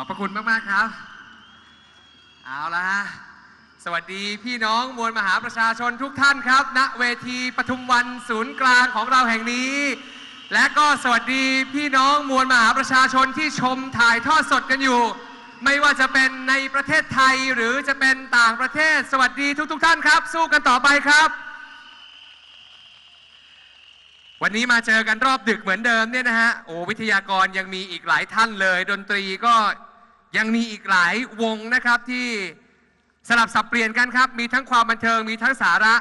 ขอบพระคุณมาก ๆ ครับ เอาละฮะ สวัสดีพี่น้องมวลมหาประชาชนทุกท่านครับ ณ เวทีปทุมวันศูนย์กลางของเราแห่งนี้ และก็สวัสดีพี่น้องมวลมหาประชาชนที่ชมถ่ายทอดสดกันอยู่ ไม่ว่าจะเป็นในประเทศไทยหรือจะเป็นต่างประเทศ สวัสดีทุก ๆท่านครับ สู้กันต่อไปครับวันนี้มาเจอกันรอบดึกเหมือนเดิมเนี่ยนะฮะ โอ้วิทยากรยังมีอีกหลายท่านเลย ดนตรีก็ ยังมีอีกหลายวงนะครับที่สลับสับเปลี่ยนกันครับ มีทั้งความบันเทิงมีทั้งสาระ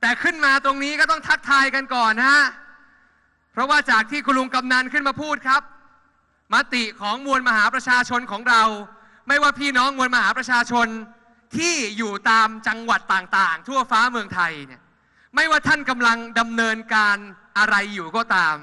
แต่ขึ้นมาตรงนี้ก็ต้องทักทายกันก่อนนะฮะเพราะว่าจากที่คุณลุงกำนันขึ้นมาพูดครับ มติของมวลมหาประชาชนของเรา ไม่ว่าพี่น้องมวลมหาประชาชนที่อยู่ตามจังหวัดต่างๆ ทั่วฟ้าเมืองไทยเนี่ยไม่ว่าท่านกำลังดำเนินการอะไรอยู่ก็ตาม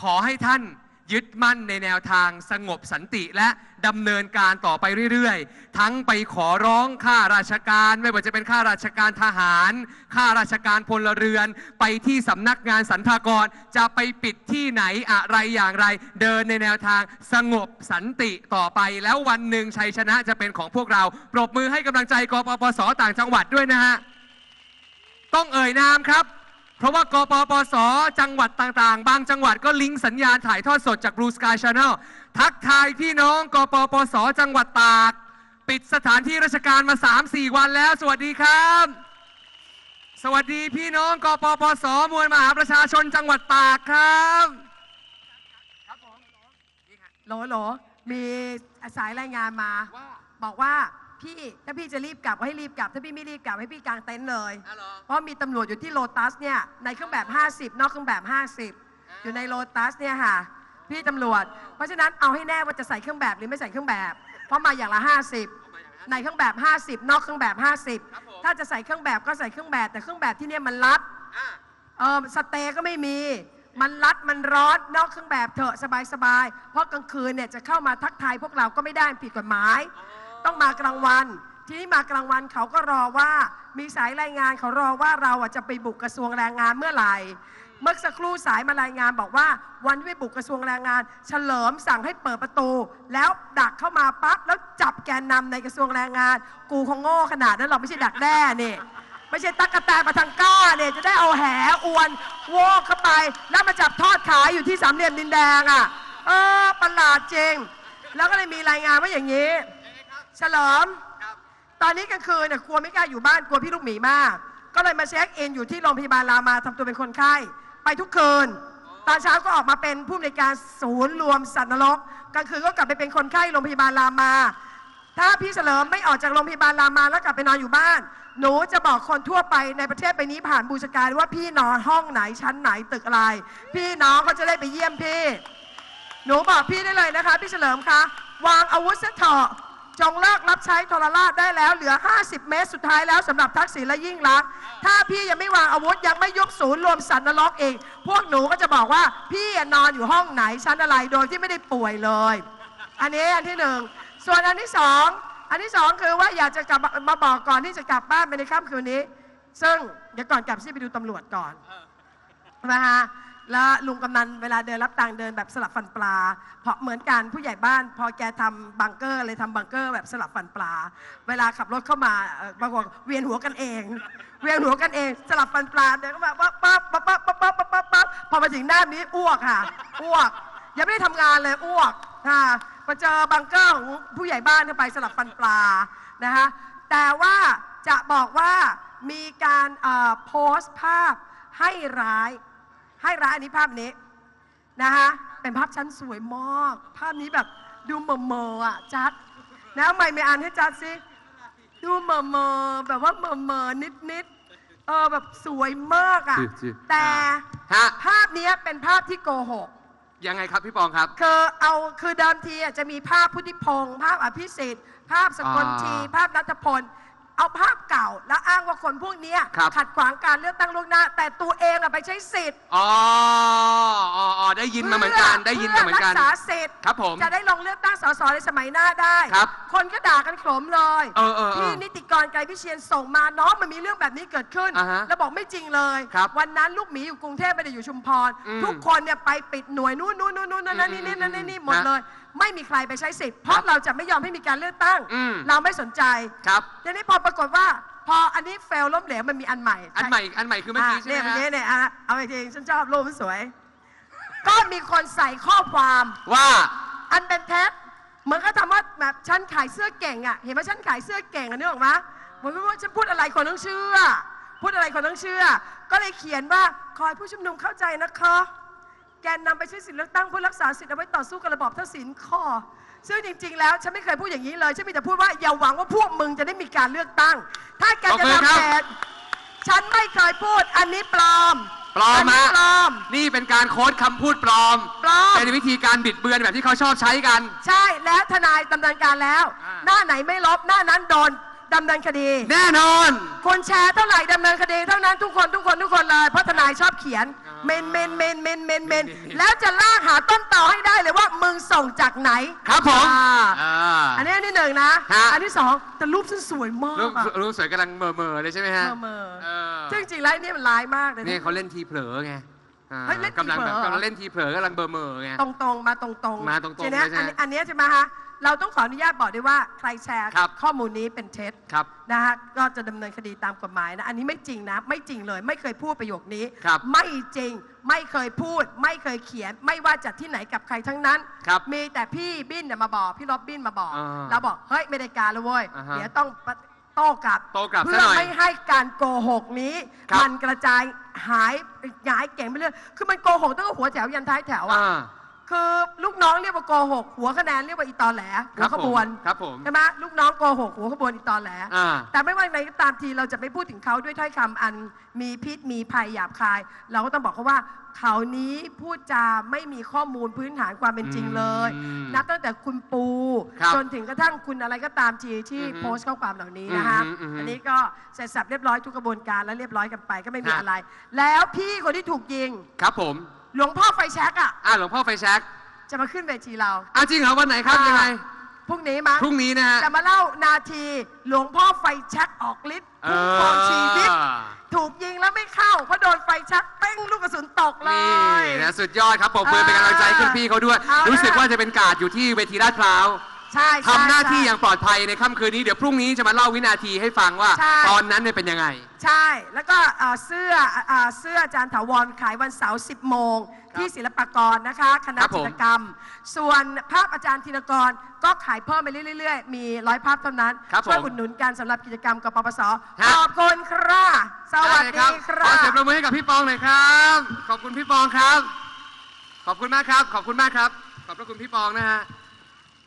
ขอให้ท่าน ยึดมั่นในแนวทางสงบสันติและดำเนินการต่อไปเรื่อยๆ ทั้งไปขอร้องข้าราชการไม่ว่าจะเป็นข้าราชการทหารข้าราชการพลเรือน ไปที่สำนักงานสรรพากร จะไปปิดที่ไหนอะไรอย่างไร เดินในแนวทางสงบสันติต่อไป แล้ววันหนึ่งชัยชนะจะเป็นของพวกเรา ปรบมือให้กำลังใจกปปสต่างจังหวัดด้วยนะฮะต้องเอ่ยนามครับ เพราะว่ากปปส จังหวัดต่างๆ บางจังหวัดก็ลิงก์สัญญาณถ่ายทอดสดจาก Blue Sky Channel ทักทายพี่น้องกปปส จังหวัดตาก ปิดสถานที่ราชการมา 3-4 วันแล้ว สวัสดีครับ สวัสดีพี่น้องกปปส มวลมหาประชาชนจังหวัดตากครับโหลโหลมีสายรายงานมา บอกว่า พี่ถ้าพี่จะรีบกลับก็ให้รีบกลับ ถ้าพี่ไม่รีบกลับให้พี่กางเต็นท์เลยเพราะมีตำรวจอยู่ที่โลตัสเนี่ยในเครื่องแบบ 50 นอกเครื่องแบบ 50 อยู่ในโลตัสเนี่ยค่ะ พี่ตำรวจ เพราะฉะนั้นเอาให้แน่ว่าจะใส่เครื่องแบบหรือไม่ใส่เครื่องแบบ เพราะมาอย่างละ 50ในเครื่องแบบ 50 นอกเครื่องแบบ ครับผม 50 ถ้าจะใส่เครื่องแบบก็ใส่เครื่องแบบ แต่เครื่องแบบที่เนี่ยมันรัดเออสเตย์ก็ไม่มี มันรัด มันร้อน นอกเครื่องแบบเถอะสบายๆ เพราะกลางคืนเนี่ยจะเข้ามาทักทายพวกเราก็ไม่ได้ผิดกฎหมาย ต้องมากลางวัน ทีนี้มากลางวันเขาก็รอว่ามีสายรายงานเขารอว่าเราอะจะไปบุกกระทรวงแรงงานเมื่อไหร่ เมื่อสักครู่สายมารายงานบอกว่าวันที่ไปบุกกระทรวงแรงงาน เฉลิมสั่งให้เปิดประตู แล้วดักเข้ามาปั๊บแล้วจับแกนนำในกระทรวงแรงงาน กูคงโง่ขนาดนั้นหรอกไม่ใช่ดักแด้นี่ไม่ใช่ตักกะแตนมาทางก้าเนี่ยจะได้เอาแหอวนโวกเข้าไป แล้วมาจับทอดขายอยู่ที่สามเหลี่ยมดินแดงอะเออประหลาดจริง แล้วก็เลยมีรายงานว่าอย่างนี้ ฉลิมตอนนี้กลางคืนเนี่ยกลัวไม่กล้าอยู่บ้านกลัวพี่ลูกหมีมาก ก็เลยมาเช็คอินอยู่ที่โรงพยาบาลรามาทำตัวเป็นคนไข้ ไปทุกคืน ตอนเช้าก็ออกมาเป็นผู้อำนวยการศูนย์รวมสัตว์นรกกลางคืนก็กลับไปเป็นคนไข้โรงพยาบาลรามา ถ้าพี่เฉลิมไม่ออกจากโรงพยาบาลรามาแล้วกลับไปนอนอยู่บ้าน หนูจะบอกคนทั่วไปในประเทศไปนี้ผ่านบูชการว่าพี่นอนห้องไหนชั้นไหนตึกอะไร พี่น้องเขาจะได้ไปเยี่ยมพี่ หนูบอกพี่ได้เลยนะคะ พี่เฉลิมคะ วางอาวุธเสยเถอะ จงเลิกรับใช้ทรราชได้แล้วเหลือ 50 เมตรสุดท้ายแล้วสำหรับทักษิณและยิ่งรัก ถ้าพี่ยังไม่วางอาวุธยังไม่ยุบศูนย์รวมสันนรกเอง พวกหนูก็จะบอกว่าพี่นอนอยู่ห้องไหนชั้นอะไรโดยที่ไม่ได้ป่วยเลย อันนี้อันที่หนึ่งส่วนอันที่สองอันที่สองคือว่าอยากจะกลับมามาบอกก่อนที่จะกลับบ้านไปในค่ำคืนนี้ ซึ่งเดี๋ยวก่อนกลับซี่ไปดูตำรวจก่อนนะคะ แล้วลุงกำนันเวลาเดินรับตังค์เดินแบบสลับฟันปลา เพราะเหมือนกันผู้ใหญ่บ้าน พอแกทำบังเกอร์เลยทำบังเกอร์แบบสลับฟันปลา เวลาขับรถเข้ามาบางคนเวียนหัวกันเอง เวียนหัวกันเอง สลับฟันปลาเดินเข้ามาปั๊บปั๊บปั๊บปั๊บปั๊บปั๊บปั๊บปั๊บพอมาถึงหน้านี้อ้วกค่ะอ้วกยังไม่ได้ทำงานเลยอ้วกค่ะมาเจอบังเกอร์ของผู้ใหญ่บ้านเข้าไปสลับฟันปลานะคะแต่ว่าจะบอกว่ามีการโพสต์ภาพให้ร้าย ให้ร้านอันนี้ภาพนี้นะคะเป็นภาพชั้นสวยมาก ภาพนี้แบบดูเหมอเมอๆอะจัดนะไม่ไม่อ่านให้จัดสิดูเหมอเมอๆแบบว่าเหมอเมอนิดนิดๆเออแบบสวยมากอะจิจิแต่ฮะ ภาพเนี้ยเป็นภาพที่โกหก ยังไงครับพี่ปองครับ คือเอาคือเดิมทีอะจะมีภาพพุทธิพงศ์ภาพอภิสิทธิ์ ภาพสกลที อ่าภาพนัทพล เอาภาพเก่าแล้วอ้างว่าคนพวกเนี้ยครับ ขัดขวางการเลือกตั้งล่วงหน้า แต่ตัวเองอะไปใช้สิทธิ์อ๋ออ๋ออ๋อได้ยินมาเหมือนกันได้ยินมาเหมือนกันพื่รักษาสิทธิ์ครับผม จะได้ลงเลือกตั้งสสในสมัยหน้าได้ ครับคนก็ด่ากันโขลมเลยเออเออเออที่นิติกรไกรพิเชียนส่งมาน้องมันมีเรื่องแบบนี้เกิดขึ้น อ่าฮะแล้วบอกไม่จริงเลย ครับวันนั้นลูกหมีอยู่กรุงเทพไม่ได้อยู่ชุมพร อืมทุกคนเนี่ยไปปิดหน่วยนู่นนู่นนู่นนู่นนั่นนั่นนี่นี่นั่นนี่นี่หมดฮะเลย ไม่มีใครไปใช้สิทธิ์เพราะครับเราจะไม่ยอมให้มีการเลือกตั้ง อืม เราไม่สนใจครับ ทีนี้พอปรากฏว่า พออันนี้เฟลล้มเหลวมันมีอันใหม่อันใหม่อันใหม่คือเมื่อกี้ใช่ไหมอะฮะเนี่ยเนี่ยอะเอาจริงๆฉันชอบรูปมันสวย ก็มีคนใส่ข้อความ ว่า อันเป็นเท็จเหมือนก็ทำว่าแบบฉันขายเสื้อเก่งอะ เห็นไหมฉันขายเสื้อเก่งอะนึกออกไหมเหมือนว่าฉันพูดอะไรคนต้องเชื่อ พูดอะไรคนต้องเชื่อ ก็เลยเขียนว่าคอยผู้ชุมนุมเข้าใจนะคะ แกนนำไปใช้สิทธิเลือกตั้งเพื่อรักษาสิทธิ์เอาไว้ต่อสู้กับระบอบทักษิณข้อ ซึ่งจริง ๆ แล้วฉันไม่เคยพูดอย่างนี้เลย ฉันมีแต่พูดว่าอย่าหวังว่าพวกมึงจะได้มีการเลือกตั้ง ถ้าแกขอบจะคุณครับ ทำแผนฉันไม่เคยพูดอันนี้ปลอมปลอมนนี้ฮะปลอม นี่เป็นการโค้ดคำพูดปลอม ปลอม เป็นวิธีการบิดเบือนแบบที่เขาชอบใช้กัน ใช่แล้วทนายดำเนินการแล้ว อ่า หน้าไหนไม่ลบหน้านั้นโดนดำเนินคดี แน่นอน คนแชร์เท่าไหร่ดำเนินคดีเท่านั้นทุกคนทุกคนทุกคนเลยเพราะทนายชอบเขียนอ่า เมนเมนเมนเมนเมนเมนเมนแล้วจะลากหาต้นต่อให้ได้เลยว่ามึงส่งจากไหนครับผมอ่าอ่า อันนี้อันที่หนึ่งนะ ฮะ อันที่สองแต่รูปฉันสวยมากรูปอะ รูปสวยกำลังเมอเมอๆเลยใช่ไหมฮะเมอเออซึ่งจริงๆแล้วนี่มันร้ายมากเลย นี่นะเขาเล่นทีเผลอไงอ่าเฮ้ยเล่นทีกำลังแบบเผลอกำลังเล่นทีเผลอกำลังเบอร์เมอไง ตรงๆมาตรงๆมาตรงๆทีเนี้ยเลยใช่ไหมอันนี้อันเนี้ยใช่ไหมฮะ เราต้องขออนุญาตบอกด้วยว่าใครแชร์ครับ ข้อมูลนี้เป็นเท็จครับ นะฮะก็จะดำเนินคดีตามกฎหมายนะ อันนี้ไม่จริงนะ ไม่จริงเลย ไม่เคยพูดประโยคนี้ ครับไม่จริง ไม่เคยพูด ไม่เคยเขียน ไม่ว่าจากที่ไหนกับใครทั้งนั้น ครับมีแต่พี่บิ้นเนี่ยมาบอก พี่ล็อบบิ้นมาบอก อ่าเราบอก เฮ้ยไม่ได้การแล้วเว้ย อ่าฮะเดี๋ยวต้องโต้กลับ โต้กลับซะเพื่หอน่อยไม่ให้การโกหกนี้ ครับ มันกระจายหายหายเก่งไปเรื่อยคือมันโกหกตั้งแต่หัวแถวยันท้ายแถวอะอ่า คือลูกน้องเรียกว่าโกหกหัวคะแนนเรียกว่าอีตอแหลหัครัวบขบวนผมครับผมใช่ไหมลูกน้องโกหกหัวขบวนอีตอแหลอ่าแต่ไม่ว่าไงก็ตามทีเราจะไม่พูดถึงเขาด้วยถ้อยคำอันมีพิษมีภัยหยาบคาย เราก็ต้องบอกเขาว่าเขานี้พูดจาไม่มีข้อมูลพื้นฐานความเป็นจริงเลยอืมนับตั้งแต่คุณปูครับจนถึงกระทั่งคุณอะไรก็ตามทีที่อือฮึโพสต์ข้อความเหล่านี้นะคะอือฮึอือฮึอันนี้ก็เสร็จสับเรียบร้อยทุกกระบวนการแล้วเรียบร้อยกันไปก็ไม่มีฮะอะไร แล้วพี่คนที่ถูกยิงครับผม หลวงพ่อไฟแช็กอะ อ่าหลวงพ่อไฟแช็กจะมาขึ้นเวทีเรา อะจริงเหรอวันไหนครับอ่ายัยังไง พรุ่งนี้มั้งพรุ่งนี้นะฮะ จะมาเล่านาทีหลวงพ่อไฟแช็กออกฤทธิ์คุ้มครองชีวิตเออถูกยิงแล้วไม่เข้าเพราะโดนไฟชักเป้งลูกกระสุนตกเลนี่ย นะสุดยอดครับปรบมือเป็นกำลังใจให้คุณพี่เขาด้วย เอาละรู้สึกว่าจะเป็นการดอยู่ที่เวทีลาดพร้าว ใช่ใช่ทำหน้าที่ใช่อย่างปลอดภัยในค่ำคืนนี้เดี๋ยวพรุ่งนี้จะมาเล่าวินาทีให้ฟังว่า ใช่ ตอนนั้นเนี่ยเป็นยังไง ใช่ แล้วก็เอ่อเสื้อเอ่อเสื้ออาจารย์ถาวรขายวันเสาร์ 10 โมง ที่ศิลปากรนะคะ คณะครับผม จิตรกรรม ส่วนภาพอาจารย์ธีรกรก็ขายเพิ่มไปเรื่อยๆ มีร้อยภาพเท่านั้น ครับช่วยผมอุดหนุนกันสำหรับกิจกรรมกปปสฮะขอบคุณครับสวัสไเลยดีขคอรับเสียงปรบมือให้กับพี่ปองหน่อยครับ ขอบคุณพี่ปองครับ ขอบคุณมากครับ ขอบคุณมากครับ ขอบพระคุณพี่ปองนะฮะ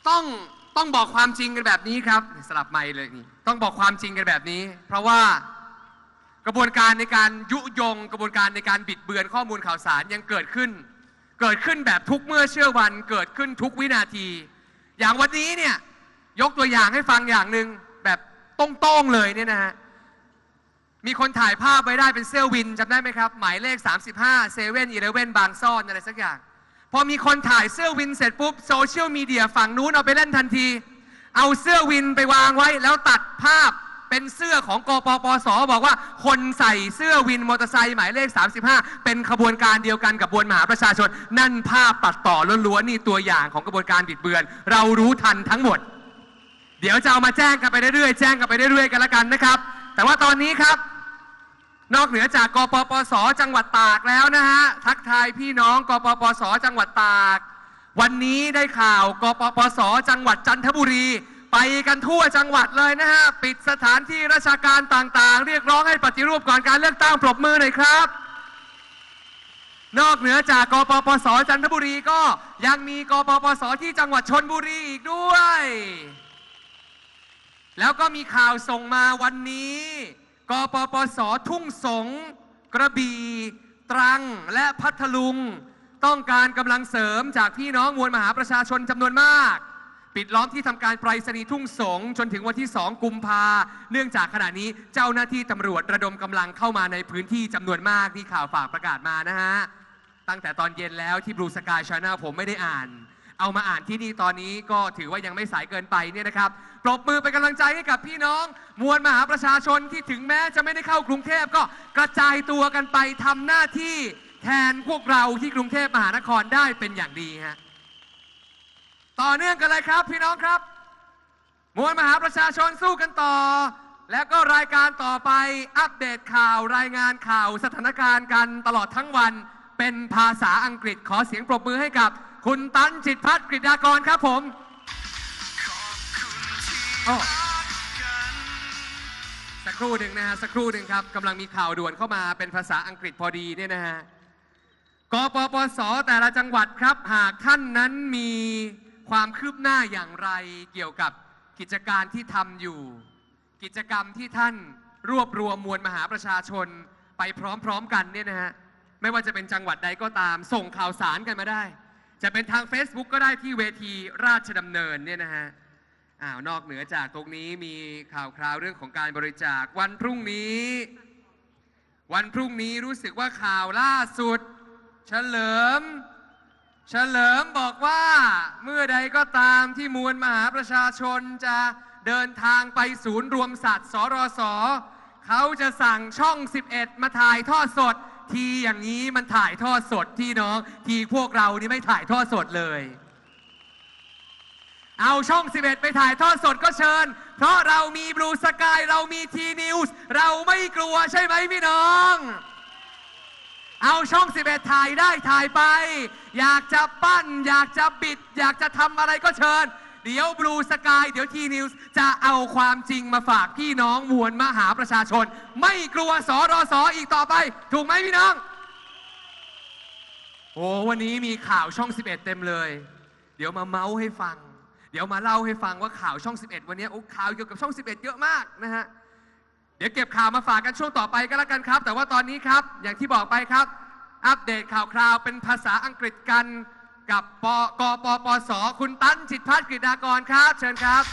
ต้อง ต้องบอกความจริงกันแบบนี้ครับ สลับไมค์เลยนี่ต้องบอกความจริงกันแบบนี้ เพราะว่ากระบวนการในการยุยง กระบวนการในการบิดเบือนข้อมูลข่าวสารยังเกิดขึ้น เกิดขึ้นแบบทุกเมื่อเชื่อวันเกิดขึ้นทุกวินาที อย่างวันนี้เนี่ยยกตัวอย่างให้ฟังอย่างหนึ่งแบบตรงๆเลยเนี่ยนะฮะมีคนถ่ายภาพไว้ได้เป็นเสื้อวินจำได้ไหมครับ หมายเลข 35เซเว่นอีเลเว่นบางซ่อนอะไรสักอย่าง พอมีคนถ่ายเสื้อวินเสร็จปุ๊บโซเชียลมีเดียฝั่งนู้นเอาไปเล่นทันที เอาเสื้อวินไปวางไว้ แล้วตัดภาพเป็นเสื้อของกปปส บอกว่า คนใส่เสื้อวินมอเตอร์ไซค์หมายเลข 35 เป็นขบวนการเดียวกันกับบวนมหาประชาชน นั่นภาพตัดต่อล้วนๆนี่ตัวอย่างของกระบวนการบิดเบือน เรารู้ทันทั้งหมด เดี๋ยวจะเอามาแจ้งกันไปเรื่อยๆแจ้งกันไปเรื่อยๆกันละกันนะครับ แต่ว่าตอนนี้ครับ นอกเหนือจากกปปส จังหวัดตากแล้วนะฮะ ทักทายพี่น้องกปปส จังหวัดตาก วันนี้ได้ข่าวกปปส จังหวัดจันทบุรี ไปกันทั่วจังหวัดเลยนะฮะ ปิดสถานที่ราชการต่างๆ เรียกร้องให้ปฏิรูปก่อนการเลือกตั้งปรบมือหน่อยครับ นอกเหนือจากกปปส จันทบุรีก็ยังมีกปปส ที่จังหวัดชนบุรีอีกด้วย แล้วก็มีข่าวส่งมาวันนี้ กปปส ทุ่งสง กระบี่ ตรัง และพัทลุง ต้องการกำลังเสริมจากพี่น้องมวลมหาประชาชนจำนวนมาก ปิดล้อมที่ทำการไปรษณีย์ทุ่งสง จนถึงวันที่ 2 กุมภา เนื่องจากขณะนี้เจ้าหน้าที่ตำรวจระดมกำลังเข้ามาในพื้นที่จำนวนมากที่ข่าวฝากประกาศมานะฮะ ตั้งแต่ตอนเย็นแล้วที่ Blue Sky Channel ผมไม่ได้อ่าน เอามาอ่านที่นี่ตอนนี้ก็ถือว่ายังไม่สายเกินไปเนี่ยนะครับปรบมือเป็นกำลังใจให้กับพี่น้อง มวลมหาประชาชนที่ถึงแม้จะไม่ได้เข้ากรุงเทพก็กระจายตัวกันไปทำหน้าที่แทนพวกเราที่กรุงเทพมหานครได้เป็นอย่างดีฮะต่อเนื่องกันเลยครับพี่น้องครับ มวลมหาประชาชนสู้กันต่อ แล้วก็รายการต่อไปอัปเดตข่าวรายงานข่าวสถานการณ์กันตลอดทั้งวันเป็นภาษาอังกฤษขอเสียงปรบมือให้กับ คุณตันจิตพัฒน์กฤษดากรครับผมโอ้สักครู่หนึ่งนะฮะสักครู่หนึ่งครับกำลังมีข่าวด่วนเข้ามาเป็นภาษาอังกฤษพอดีเนี่ยนะฮะกปปสแต่ละจังหวัดครับ หากท่านนั้นมีความคืบหน้าอย่างไรเกี่ยวกับกิจการที่ทำอยู่ กิจกรรมที่ท่านรวบรวมมวลมหาประชาชนไปพร้อมๆกันเนี่ยนะฮะไม่ว่าจะเป็นจังหวัดใดก็ตาม ส่งข่าวสารกันมาได้ จะเป็นทาง Facebook ก็ได้ที่เวทีราชดำเนินเนี่ยนะฮะอ้าวนอกเหนือจากตรงนี้มีข่าวคราวเรื่องของการบริจาควันพรุ่งนี้ วันพรุ่งนี้รู้สึกว่าข่าวล่าสุด เฉลิม เฉลิมบอกว่าเมื่อใดก็ตามที่มวลมหาประชาชนจะเดินทางไปศูนย์รวมสัตว์สรสเขาจะสั่งช่อง 11 มาถ่ายทอดสด ทีอย่างนี้มันถ่ายทอดสดที่น้อง ทีพวกเรานี่ไม่ถ่ายทอดสดเลย เอาช่อง 11 ไปถ่ายทอดสดก็เชิญ เพราะเรามีบลูสกายเรามีทีนิวส์เราไม่กลัวใช่ไหมพี่น้อง เอาช่อง 11 ถ่ายได้ถ่ายไป อยากจะปั้น อยากจะบิด อยากจะทำอะไรก็เชิญ เดี๋ยวบลูสกายเดี๋ยวทีนิวส์จะเอาความจริงมาฝากพี่น้องมวลมหาประชาชน ไม่กลัวสอรอสออีกต่อไป ถูกไหมพี่น้อง โอ้วันนี้มีข่าวช่อง 11 เต็มเลย เดี๋ยวมาเมาส์ให้ฟัง เดี๋ยวมาเล่าให้ฟังว่าข่าวช่อง 11 วันนี้โอ้ข่าวเกี่ยวกับช่อง 11 เยอะมากนะฮะเดี๋ยวเก็บข่าวมาฝากกันช่วงต่อไปก็แล้วกันครับ แต่ว่าตอนนี้ครับ อย่างที่บอกไปครับ อัปเดตข่าวคราวเป็นภาษาอังกฤษกัน กับปกปปส คุณตั้นจิตพัฒน์กฤษดากรครับ เชิญครับ